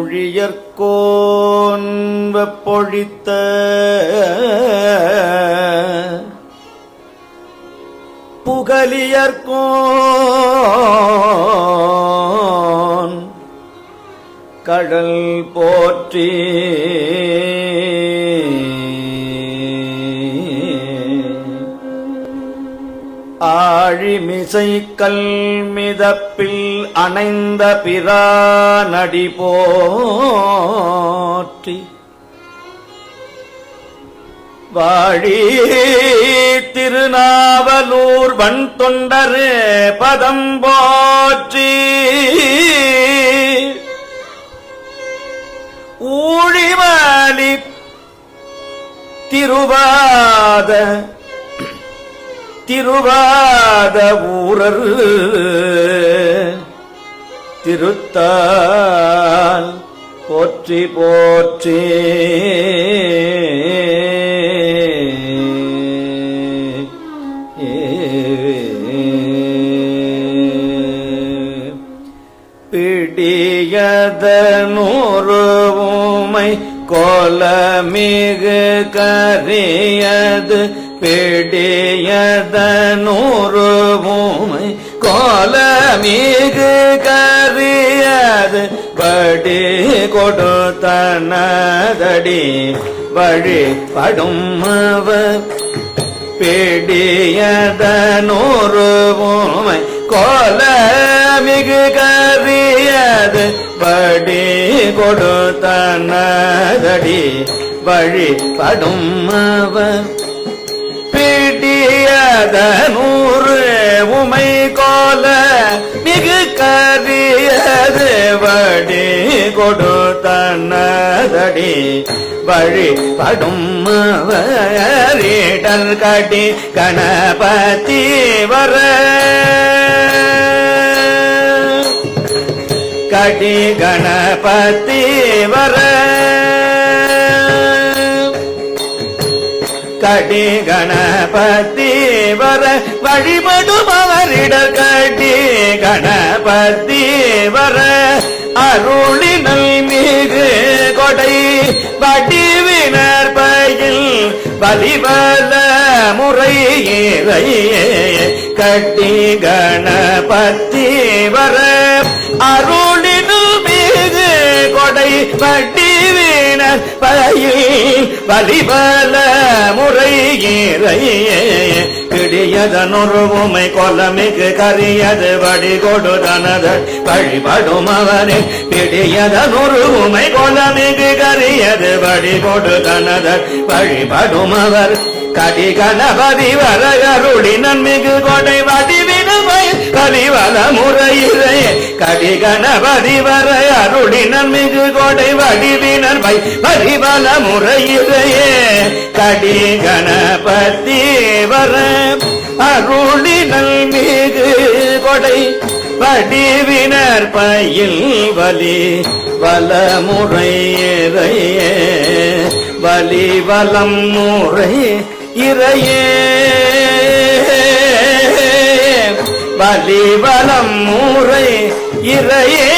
ഓഴിയർക്കോ ஊழியர்கோன் பொழித்த புகலியர்கோன் கடல் போற்றி ஆழிமிசை கல் மிதப்பில் அணைந்த பிரானடி போற்றி. வாழி திருநாவலூர் வன் தொண்டரு பதம் போற்றி. ஊழிமலி திருவாத திருவாத ஊரர். திருத்தால் போற்றி போற்றி. பிடியத நூறு உமை கோலமிகு கரியது பிடியதனூறுமை கோலமிகு கரியது படி கொடுத்தனதடி வழிபடும் அவர். பிடியதனூறுமை கோலமிகு கரியது படி கொடுத்தனதடி வழிபடும் அவர். பீட்டியத நூறு உமை கோல மிகு கரியது வடி கொடுத்தனதடி வழிபடும் அவரிடல் கடி கணபதி வர. கடி கணபதி வர. கடி கணபதி வர. வழிபடும் கடி கணபதி வர. அருளினல் மீது கொடை வடிவினர் பயில் வலிவல முறையே கட்டி கண வலிபல வலிவல முறை கிடியதனொரு கொலமிகு கரியது வடிகொடு தனது வழிபடும் அவனே பிடியதனொரு உமை கொலமிகு கரியது வடிகொடு தனது வழிபடும் அவர் கடிகணபதி வரகருடி நன்மிகு கொடை வடிவ கலிவல முறையிலே கடி கணபதி வர அருளி மிகு கொடை வடிவினர் வை பரிவல முறையிலேயே கடி கணபதி வர அருளினல் மிகு கொடை வடிவினர் பயில் வலி வல முறையிறையே வலி வலம் முறை இறையே. கலிவலம் முறை இறையே